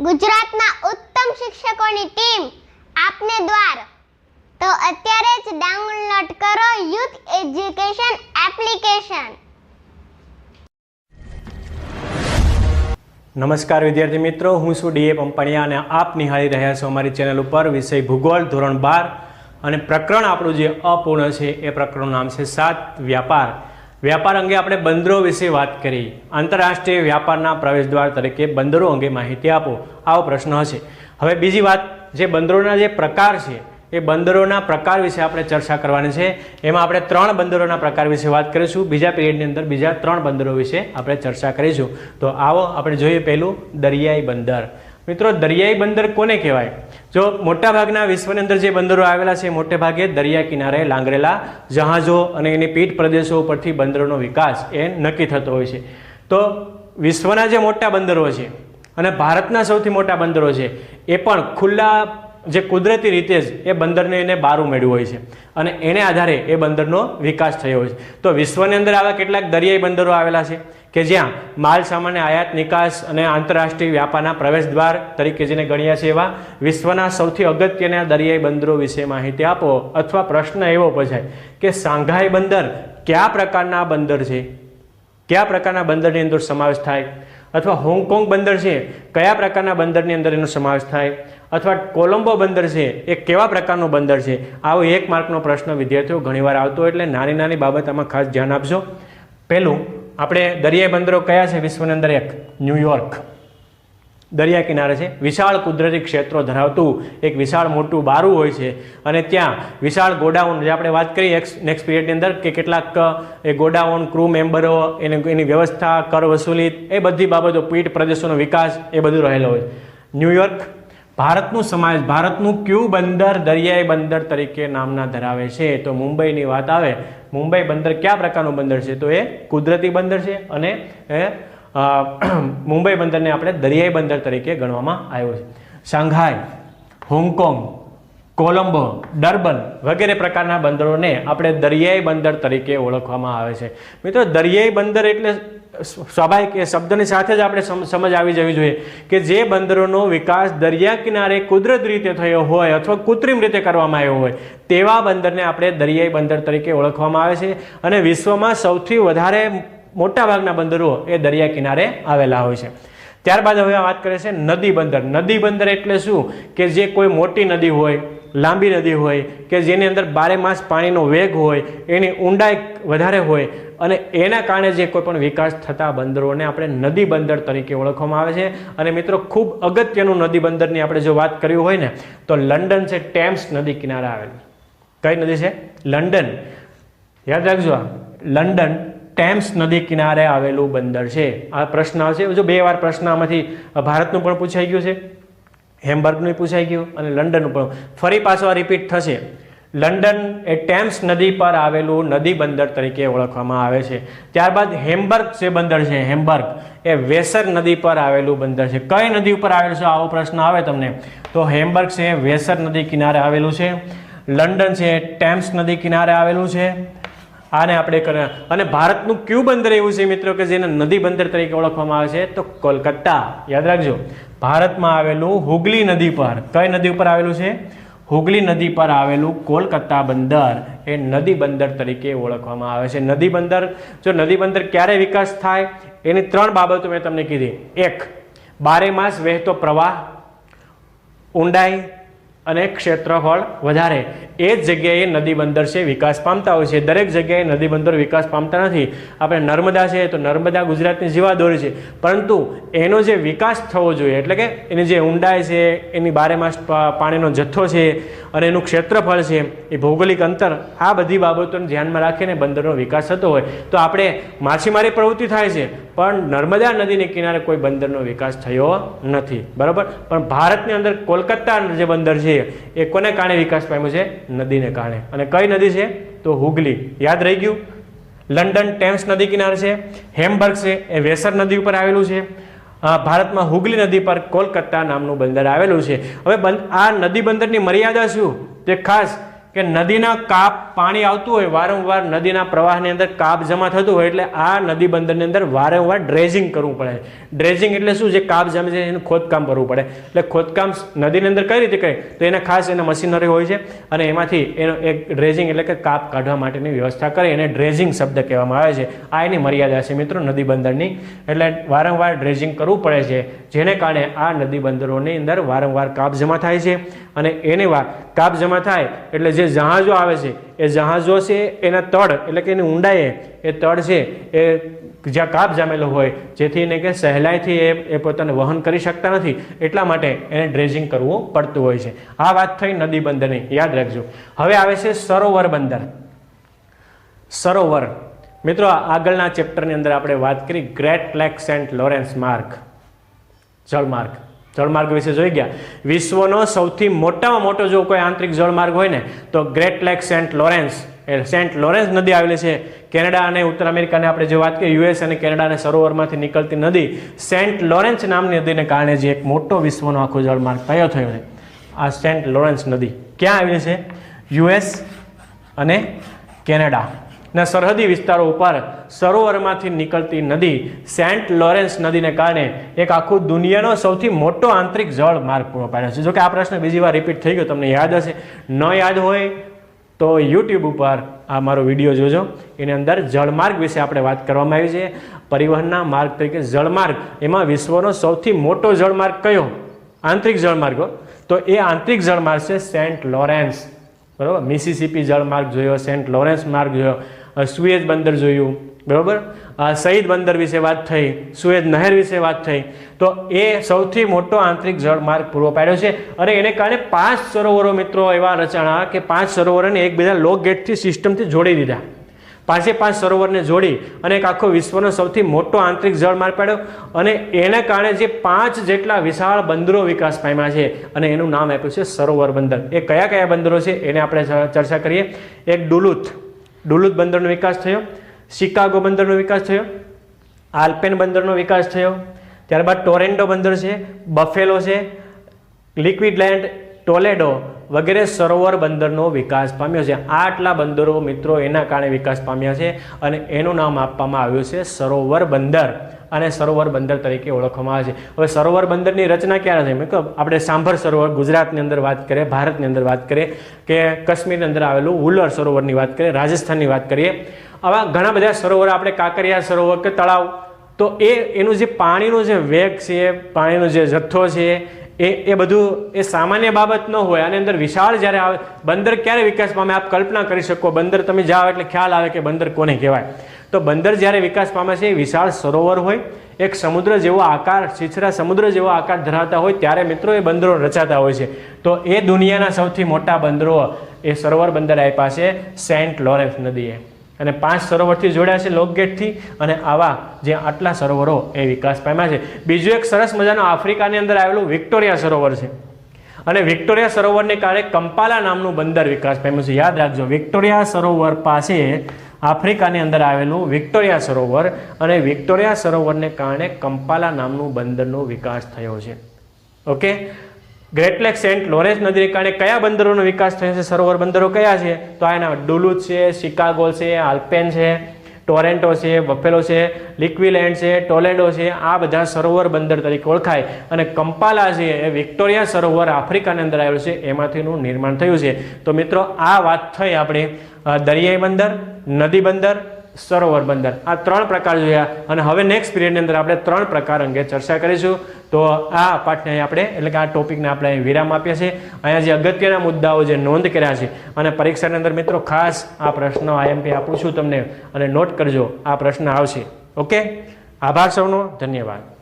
ગુજરાતના ઉત્તમ શિક્ષકોની ટીમ આપને દ્વાર. તો અત્યારે જ ડાઉનલોડ કરો યુથ એજ્યુકેશન એપ્લિકેશન. નમસ્કાર વિદ્યાર્થી મિત્રો, હું છું ડીએ પંપણિયા અને આપ નિહાળી રહ્યા છો અમારી ચેનલ ઉપર વિષય ભૂગોળ ધોરણ બાર અને પ્રકરણ આપણું જે અપૂર્ણ છે એ પ્રકરણનું નામ છે સાત વ્યાપાર. વ્યાપાર અંગે આપણે બંદરો વિશે વાત કરી. આંતરરાષ્ટ્રીય વ્યાપારના પ્રવેશદ્વાર તરીકે બંદરો અંગે માહિતી આપો. આવો પ્રશ્ન હશે. હવે બીજી વાત, જે બંદરોના જે પ્રકાર છે, એ બંદરોના પ્રકાર વિશે આપણે ચર્ચા કરવાની છે. એમાં આપણે ત્રણ બંદરોના પ્રકાર વિશે વાત કરીશું. બીજા પીરિયડની અંદર બીજા ત્રણ બંદરો વિશે આપણે ચર્ચા કરીશું. તો આવો આપણે જોઈએ પહેલું, દરિયાઈ બંદર. મિત્રો, દરિયાઈ બંદર કોને કહેવાય? જો મોટાભાગના વિશ્વની અંદર જે બંદરો આવેલા છે મોટે ભાગે દરિયા કિનારે લાંગરેલા જહાજો અને એની પીઠ પ્રદેશો ઉપરથી બંદરોનો વિકાસ એ નક્કી થતો હોય છે. તો વિશ્વના જે મોટા બંદરો છે અને ભારતના સૌથી મોટા બંદરો છે, એ પણ ખુલ્લા જે કુદરતી રીતે જ એ બંદરને એને બારું મેળવ્યું હોય છે. અને એને આધારે એ બંદરનો વિકાસ થયો હોય છે. તો વિશ્વની અંદર આવા કેટલાક દરિયાઈ બંદરો આવેલા છે કે જ્યાં માલ સામાન્ય આયાત, નિકાસ અને આંતરરાષ્ટ્રીય વ્યાપારના પ્રવેશ દ્વાર તરીકે જેને ગણ્યા છે એવા વિશ્વના સૌથી અગત્યના દરિયાઈ બંદરો વિશે માહિતી આપો અથવા પ્રશ્ન એવો પૂછાય કે સાંઘાઈ બંદર કયા પ્રકારના બંદર છે? કયા પ્રકારના બંદરની અંદર સમાવેશ થાય? અથવા હોંગકોંગ બંદર છે, કયા પ્રકારના બંદરની અંદર એનો સમાવેશ થાય? અથવા કોલંબો બંદર છે, એ કેવા પ્રકારનું બંદર છે? આવો એક માર્કનો પ્રશ્ન વિદ્યાર્થીઓ ઘણીવાર આવતો એટલે નાની નાની બાબત આમાં ખાસ ધ્યાન આપજો. પહેલું આપણે દરિયાઈ બંદરો કયા છે? વિશ્વની અંદર એક ન્યુયોર્ક દરિયા કિનારે છે. વિશાળ કુદરતી ક્ષેત્રો ધરાવતું એક વિશાળ મોટું બારું હોય છે. અને ત્યાં વિશાળ ગોડાઉન, જે આપણે વાત કરી નેક્સ્ટ પીરિયડની અંદર, કે કેટલાક, એ ગોડાઉન ક્રૂ મેમ્બરો એની એની વ્યવસ્થા, કર વસૂલી, એ બધી બાબતો, પીઠ પ્રદેશોનો વિકાસ, એ બધું રહેલો હોય. ન્યુયોર્ક ભારતનું સમાજ, ભારતનું ક્યુ બંદર, દરિયાઈ બંદર તરીકે નામના ધરાવે છે. તો મુંબઈની વાત આવે. મુંબઈ બંદર કયા પ્રકારનું બંદર છે? તો એ કુદરતી બંદર છે અને, એ મુંબઈ બંદરને આપણે દરિયાઈ બંદર તરીકે ગણવામાં આવ્યો છે. શાંઘાઈ, હોંગકોંગ, કોલંબો, ડર્બન વગેરે પ્રકારના બંદરોને આપણે દરિયાઈ બંદર તરીકે ઓળખવામાં આવે છે. મિત્રો, દરિયાઈ બંદર એટલે સ્વાભાવિક એ શબ્દની સાથે જ આપણે સમ- સમજ આવી જવી જોઈએ કે જે બંદરોનો વિકાસ દરિયા કિનારે કુદરત રીતે થયો હોય અથવા કૃત્રિમ રીતે કરવામાં આવ્યો હોય, તેવા બંદરને આપણે દરિયાઈ બંદર તરીકે ઓળખવામાં આવે છે. અને વિશ્વમાં સૌથી વધારે મોટાભાગના બંદરો એ દરિયા કિનારે આવેલા હોય છે. ત્યારબાદ હવે વાત કરે છે નદી બંદર. નદી બંદર એટલે શું? કે જે કોઈ મોટી નદી હોય, લાંબી નદી હોય, કે જેની અંદર બારે માસ પાણીનો વેગ હોય, એની ઊંડાઈ વધારે હોય, અને એના કારણે જે કોઈ પણ વિકાસ થતા બંદરોને આપણે નદી બંદર તરીકે ઓળખવામાં આવે છે. અને મિત્રો, ખૂબ અગત્યનું નદી બંદરની આપણે જો વાત કરવી હોય ને, તો લંડન છે ટેમ્સ નદી કિનારે આવેલું. કઈ નદી છે? લંડન. યાદ રાખજો આ. લંડન ટેમ્સ નદી કિનારે આવેલું બંદર છે. આ પ્રશ્ન આવશે. જો બે વાર પ્રશ્ન આમાંથી ભારતનું પણ પૂછાઈ ગયું છે, હેમ્બર્ગનું પૂછાઈ ગયું અને લંડનનું પણ. ફરી પાછો આ રિપીટ થશે. લંડન એ ટેમ્સ નદી પર આવેલું નદી બંદર તરીકે ઓળખવામાં આવે છે. ત્યારબાદ હેમ્બર્ગ જે બંદર છે, હેમ્બર્ગ એ વેસર નદી પર આવેલું બંદર છે. કઈ નદી ઉપર આવેલું છે? આવો પ્રશ્ન આવે તમને. તો હેમ્બર્ગ છે, વેસર નદી કિનારે આવેલું છે. લંડન છે, ટેમ્સ નદી કિનારે આવેલું છે. આને આપણે કરે અને ભારતનું કયું બંદર એવું છે મિત્રો કે જેને નદી બંદર તરીકે ઓળખવામાં આવે છે? તો કોલકાતા. યાદ રાખજો. ભારતમાં આવેલું હુગલી નદી પર. કઈ નદી ઉપર આવેલું છે? હુગલી નદી પર આવેલું કોલકાતા બંદર. એ નદી બંદર તરીકે ઓળખવામાં આવે છે. નદી બંદર, જો નદી બંદર ક્યારે વિકાસ થાય? એની ત્રણ બાબતો મેં તમને કીધી. એક બારે માસ વહેતો પ્રવાહ. ઊંડાઈ. અને ક્ષેત્રફળ વધારે. એ જ જગ્યાએ નદી બંદર છે, વિકાસ પામતા હોય છે. દરેક જગ્યાએ નદી બંદર વિકાસ પામતા નથી. આપણે નર્મદા છે તો નર્મદા ગુજરાતની જીવાદોરી છે. પરંતુ એનો જે વિકાસ થવો જોઈએ, એટલે કે એની જે ઊંડાઈ છે, એની બારે માસ પાણીનો જથ્થો છે અને એનું ક્ષેત્રફળ છે એ ભૌગોલિક અંતર, આ બધી બાબતોને ધ્યાનમાં રાખીને બંદરનો વિકાસ થતો હોય. તો આપણે માછીમારી પ્રવૃત્તિ થાય છે, પણ નર્મદા નદીને કિનારે કોઈ બંદરનો વિકાસ થયો નથી. બરાબર? પણ ભારતની અંદર કોલકાતા જે બંદર છે, એ કોને કારણે વિકાસ પામ્યો છે? નદીને કારણે. અને કઈ નદી છે? તો હુગલી. યાદ રહી ગયું? લંડન ટેમ્સ નદી કિનારે છે, હેમબર્ગ છે, એ વેસર નદી ઉપર આવેલું છે. ભારતમાં હુગલી નદી પર કોલકાતા નામનું બંદર આવેલું છે. હવે આ નદી બંદરની મર્યાદા શું? તે ખાસ કે નદીના કાપ પાણી આવતું હોય, વારંવાર નદીના પ્રવાહની અંદર કાપ જમા થતું હોય એટલે આ નદી બંદરની અંદર વારંવાર ડ્રેજિંગ કરવું પડે. ડ્રેજિંગ એટલે શું? જે કાપ જમે છે એનું ખોદકામ કરવું પડે. એટલે ખોદકામ નદીની અંદર કઈ રીતે કરે? તો એને ખાસ એને મશીનરી હોય છે અને એમાંથી એનો એક ડ્રેજિંગ એટલે કે કાપ કાઢવા માટેની વ્યવસ્થા કરે. એને ડ્રેજિંગ શબ્દ કહેવામાં આવે છે. આ એની મર્યાદા છે મિત્રો નદી બંદરની એટલે વારંવાર ડ્રેજિંગ કરવું પડે છે. જેને કારણે આ નદી બંદરોની અંદર વારંવાર કાપ જમા થાય છે. અને એની કાપ જમા થાય એટલે જે જહાજો આવે છે, એ જહાજો છે, એના તળ, એટલે કે એની ઊંડાઈએ, એ તળ છે, એ જ્યાં કાપ જામેલો હોય, જેથી એને કે સહેલાઈથી એ એ પોતાને વહન કરી શકતા નથી, એટલા માટે એને ડ્રેજિંગ કરવું પડતું હોય છે. આ વાત થઈ નદી બંદરની, યાદ રાખજો. હવે આવે છે સરોવર બંદર. સરોવર. મિત્રો આગળના ચેપ્ટરની અંદર આપણે વાત કરી, ગ્રેટ લેક સેન્ટ લોરેન્સ માર્ગ. જળમાર્ગ. જળમાર્ગ વિશે જોઈ ગયા. વિશ્વનો સૌથી મોટામાં મોટો જો કોઈ આંતરિક જળમાર્ગ હોય ને, તો ગ્રેટ લેક સેન્ટ લોરેન્સ એ સેન્ટ લોરેન્સ નદી આવેલી છે. કેનેડા અને ઉત્તર અમેરિકાને આપણે જે વાત કરીએ, યુએસ અને કેનેડાને સરોવરમાંથી નીકળતી નદી સેન્ટ લોરેન્સ નામની નદીને કારણે જે એક મોટો વિશ્વનો આખો જળમાર્ગ તૈયાર થયો છે. આ સેન્ટ લોરેન્સ નદી ક્યાં આવેલી છે? યુએસ અને કેનેડા. ના સરહદી વિસ્તારો ઉપર સરોવરમાંથી નીકળતી નદી સેન્ટ લોરેન્સ નદીને કારણે એક આખું દુનિયાનો સૌથી મોટો આંતરિક જળ માર્ગ પૂરો પાડ્યો છે. જોકે આ પ્રશ્ન બીજી વાર રિપીટ થઈ ગયો, તમને યાદ હશે. ન યાદ હોય તો યુટ્યુબ ઉપર આ મારો વીડિયો જોજો. એની અંદર જળમાર્ગ વિશે આપણે વાત કરવામાં આવી છે. પરિવહનના માર્ગ તરીકે જળમાર્ગ, એમાં વિશ્વનો સૌથી મોટો જળમાર્ગ કયો? આંતરિક જળમાર્ગ તો એ આંતરિક જળમાર્ગ છે સેન્ટ લોરેન્સ. બરાબર? મિસિસિપી જળમાર્ગ જોયો, સેન્ટ લોરેન્સ માર્ગ જોયો. સુએજ બંદર જોયું. બરાબર? આ શહીદ બંદર વિશે વાત થઈ, સુએજ નહેર વિશે વાત થઈ. તો એ સૌથી મોટો આંતરિક જળમાર્ગ પૂરો પાડ્યો છે. અને એને કારણે પાંચ સરોવરો મિત્રો એવા રચાણા કે પાંચ સરોવરોને એકબીજા લોક ગેટથી સિસ્ટમથી જોડી દીધા. પાંચે પાંચ સરોવરને જોડી અને એક આખો વિશ્વનો સૌથી મોટો આંતરિક જળમાર્ગ પાડ્યો. અને એને કારણે જે પાંચ જેટલા વિશાળ બંદરો વિકાસ પામ્યા છે અને એનું નામ આપ્યું છે સરોવર બંદર. એ કયા કયા બંદરો છે? એને આપણે ચર્ચા કરીએ. એક ડુલુથ. ડુલુથ બંદરનો વિકાસ થયો, શિકાગો બંદરનો વિકાસ થયો, આલ્પેન બંદરનો વિકાસ થયો. ત્યારબાદ ટોરેન્ટો બંદર છે, બફેલો છે, લિક્વિડ લેન્ડ ટોલેડો વગેરે સરોવર બંદરનો વિકાસ પામ્યો છે. આટલા બંદરો મિત્રો એના કારણે વિકાસ પામ્યા છે અને એનું નામ આપવામાં આવ્યું છે સરોવર બંદર અને સરોવર બંદર તરીકે ઓળખવામાં આવે છે. હવે સરોવર બંદરની રચના ક્યારે થઈ? મેં કહ્યું આપણે સાંભર સરોવર, ગુજરાતની અંદર વાત કરીએ, ભારતની અંદર વાત કરીએ, કે કાશ્મીરની અંદર આવેલું હુલર સરોવરની વાત કરીએ, રાજસ્થાનની વાત કરીએ. આવા ઘણા બધા સરોવર, આપણે કાંકરિયા સરોવર કે તળાવ, તો એ, એનું જે પાણીનો જે વેગ છે, પાણીનો જે જથ્થો છે એ એ બધું, એ સામાન્ય બાબત ન હોય, આની અંદર વિશાળ જ્યારે આવે, બંદર ક્યારે વિકાસ પામે આપ કલ્પના કરી શકો? બંદર તમે જાઓ એટલે ખ્યાલ આવે કે બંદર કોને કહેવાય. તો બંદર જ્યારે વિકાસ પામે છે, એ વિશાળ સરોવર હોય, એક સમુદ્ર જેવો આકાર, છીછરા સમુદ્ર જેવો આકાર ધરાવતા હોય, ત્યારે મિત્રો એ બંદરો રચાતા હોય છે. તો એ દુનિયાના સૌથી મોટા બંદરો એ સરોવર બંદર આપ્યા છે, સેન્ટ લોરેન્સ નદીએ. અને પાંચ સરોવરથી જોડ્યા છે લોકગેટથી અને આવા જે આટલા સરોવરો એ વિકાસ પામ્યા છે. બીજું એક સરસ મજાનું આફ્રિકાની અંદર આવેલું વિક્ટોરિયા સરોવર છે. અને વિક્ટોરિયા સરોવરને કારણે કંપાલા નામનું બંદર વિકાસ પામ્યું છે. યાદ રાખજો, વિક્ટોરિયા સરોવર પાસે આફ્રિકાની અંદર આવેલું વિક્ટોરિયા સરોવર અને વિક્ટોરિયા સરોવરને કારણે કંપાલા નામનું બંદરનો વિકાસ થયો છે. Okay? Great Lake Saint Lawrence નદીને કારણે કયા બંદરોનો વિકાસ થયો છે? સરોવર બંદરો કયા છે? તો આ એના ડુલુથ છે, શિકાગો છે, આલ્પેન છે, ટોરેન્ટો છે, બફેલો છે, લિક્વિલેન્ડ છે ટોલેડો છે, આ બધા સરોવર બંદર તરીકે ઓળખાય. અને કંપાલા છે એ વિક્ટોરિયા સરોવર આફ્રિકાની અંદર આવેલું છે એમાંથીનું નિર્માણ થયું છે. તો મિત્રો, આ વાત થઈ આપણે દરિયાઈ બંદર, નદી બંદર સરોવર બંદર. આ ત્રણ પ્રકાર જોયા અને હવે નેક્સ્ટ પિરિયડની અંદર આપણે ત્રણ પ્રકાર અંગે ચર્ચા કરીશું. તો આ પાઠને અહીં આપણે, એટલે કે આ ટોપિકને આપણે અહીં વિરામ આપીએ છીએ. અહીંયા જે અગત્યના મુદ્દાઓ જે નોંધ કર્યા છે, અને પરીક્ષાની અંદર મિત્રો ખાસ આ પ્રશ્ન આઈએમપી આપું છું તમને, અને નોટ કરજો, આ પ્રશ્ન આવશે. ઓકે આભાર સૌનો, ધન્યવાદ.